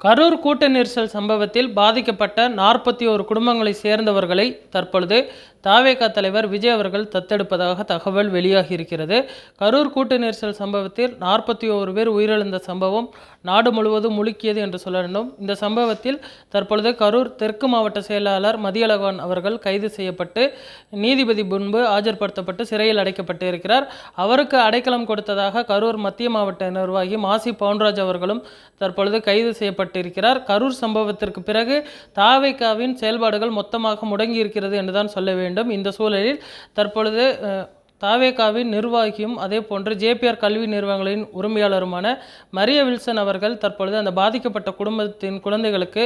கரூர் கூட்ட நெரிசல் சம்பவத்தில் பாதிக்கப்பட்ட நாற்பத்தி ஒரு குடும்பங்களை சேர்ந்தவர்களை தற்பொழுது தாவேகா தலைவர் விஜய் அவர்கள் தத்தெடுப்பதாக தகவல் வெளியாகி இருக்கிறது கரூர் கூட்ட நெரிசல் சம்பவத்தில் நாற்பத்தி ஓரு பேர் உயிரிழந்த சம்பவம் நாடு முழுவதும் முழுக்கியது என்று சொல்ல வேண்டும். இந்த சம்பவத்தில் தற்பொழுது கரூர் தெற்கு மாவட்ட செயலாளர் மதியழகன் அவர்கள் கைது செய்யப்பட்டு நீதிபதி முன்பு ஆஜர்படுத்தப்பட்டு சிறையில் அடைக்கப்பட்டு இருக்கிறார் அவருக்கு அடைக்கலம் கொடுத்ததாக கரூர் மத்திய மாவட்ட நிர்வாகி மாசி பவுன்ராஜ் அவர்களும் தற்பொழுது கைது செய்யப்பட்டிருக்கிறார். கரூர் சம்பவத்திற்கு பிறகு தாவைக்காவின் செயல்பாடுகள் மொத்தமாக முடங்கி இருக்கிறது என்றுதான் சொல்ல வேண்டும். இந்த சூழலில் தற்பொழுது தாவேகாவின் நிர்வாகியும் அதே போன்று ஜேபிஆர் கல்வி நிறுவனங்களின் உரிமையாளருமான மரிய வில்சன் அவர்கள் தற்பொழுது அந்த பாதிக்கப்பட்ட குடும்பத்தின் குழந்தைகளுக்கு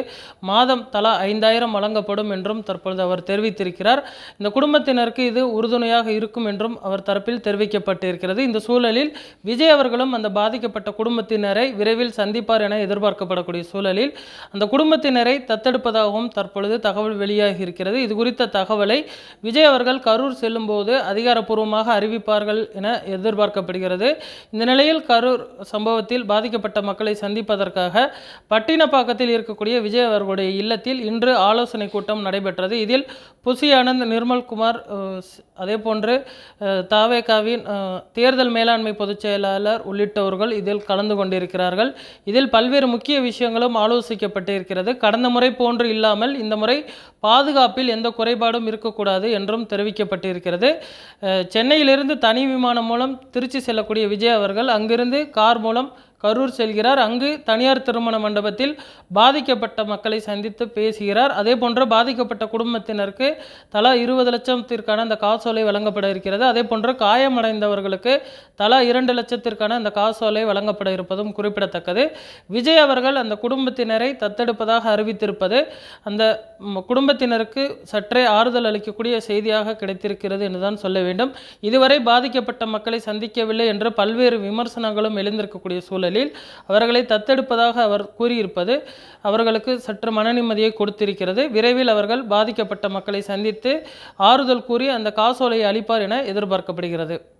மாதம் தலா ஐந்தாயிரம் வழங்கப்படும் என்றும் தற்பொழுது அவர் தெரிவித்திருக்கிறார். இந்த குடும்பத்தினருக்கு இது உறுதுணையாக இருக்கும் என்றும் அவர் தரப்பில் தெரிவிக்கப்பட்டிருக்கிறது. இந்த சூழலில் விஜய் அவர்களும் அந்த பாதிக்கப்பட்ட குடும்பத்தினரை விரைவில் சந்திப்பார் என எதிர்பார்க்கப்படக்கூடிய சூழலில் அந்த குடும்பத்தினரை தத்தெடுப்பதாகவும் தற்பொழுது தகவல் வெளியாகி இருக்கிறது இது குறித்த தகவலை விஜய் அவர்கள் கரூர் செல்லும்போது அதிகாரப்பூர்வமாக அறிவிப்பார்கள் என எதிர்பார்க்கப்படுகிறது. இந்த நிலையில் கரூர் சம்பவத்தில் பாதிக்கப்பட்ட மக்களை சந்திப்பதற்காக பட்டினப்பாக்கத்தில் இருக்கக்கூடிய விஜய் அவர்களுடைய இல்லத்தில் இன்று ஆலோசனை கூட்டம் நடைபெற்றது. இதில் புசி ஆனந்த் நிர்மல்குமார் அதே போன்று தாவேகாவின் தேர்தல் மேலாண்மை பொதுச் செயலாளர் உள்ளிட்டவர்கள் இதில் கலந்து கொண்டிருக்கிறார்கள். இதில் பல்வேறு முக்கிய விஷயங்களும் ஆலோசிக்கப்பட்டிருக்கிறது. கடந்த முறை போன்று இல்லாமல் இந்த முறை பாதுகாப்பில் எந்த குறைபாடும் இருக்கக்கூடாது என்றும் தெரிவிக்கப்பட்டிருக்கிறது. சென்னை சென்னையிலிருந்து தனி விமானம் மூலம் திருச்சி செல்லக்கூடிய விஜய் அவர்கள் அங்கிருந்து கார் மூலம் கரூர் செல்கிறார். அங்கு தனியார் திருமண மண்டபத்தில் பாதிக்கப்பட்ட மக்களை சந்தித்து பேசுகிறார். அதே போன்று பாதிக்கப்பட்ட குடும்பத்தினருக்கு தலா இருபது லட்சத்திற்கான அந்த காசோலை வழங்கப்பட இருக்கிறது. அதே போன்று காயமடைந்தவர்களுக்கு தலா இரண்டு லட்சத்திற்கான அந்த காசோலை வழங்கப்பட இருப்பதும் குறிப்பிடத்தக்கது. விஜய் அவர்கள் அந்த குடும்பத்தினரை தத்தெடுப்பதாக அறிவித்திருப்பது அந்த குடும்பத்தினருக்கு சற்றே ஆறுதல் அளிக்கக்கூடிய செய்தியாக கிடைத்திருக்கிறது என்றுதான் சொல்ல வேண்டும். இதுவரை பாதிக்கப்பட்ட மக்களை சந்திக்கவில்லை என்று பல்வேறு விமர்சனங்களும் எழுந்திருக்கக்கூடிய சூழலில் அவர்களை தத்தெடுப்பதாக அவர் கூறியிருப்பது அவர்களுக்கு சற்று மன நிம்மதியை கொடுத்திருக்கிறது. விரைவில் அவர்கள் பாதிக்கப்பட்ட மக்களை சந்தித்து ஆறுதல் கூறி அந்த காசோலையை அளிப்பார் என எதிர்பார்க்கப்படுகிறது.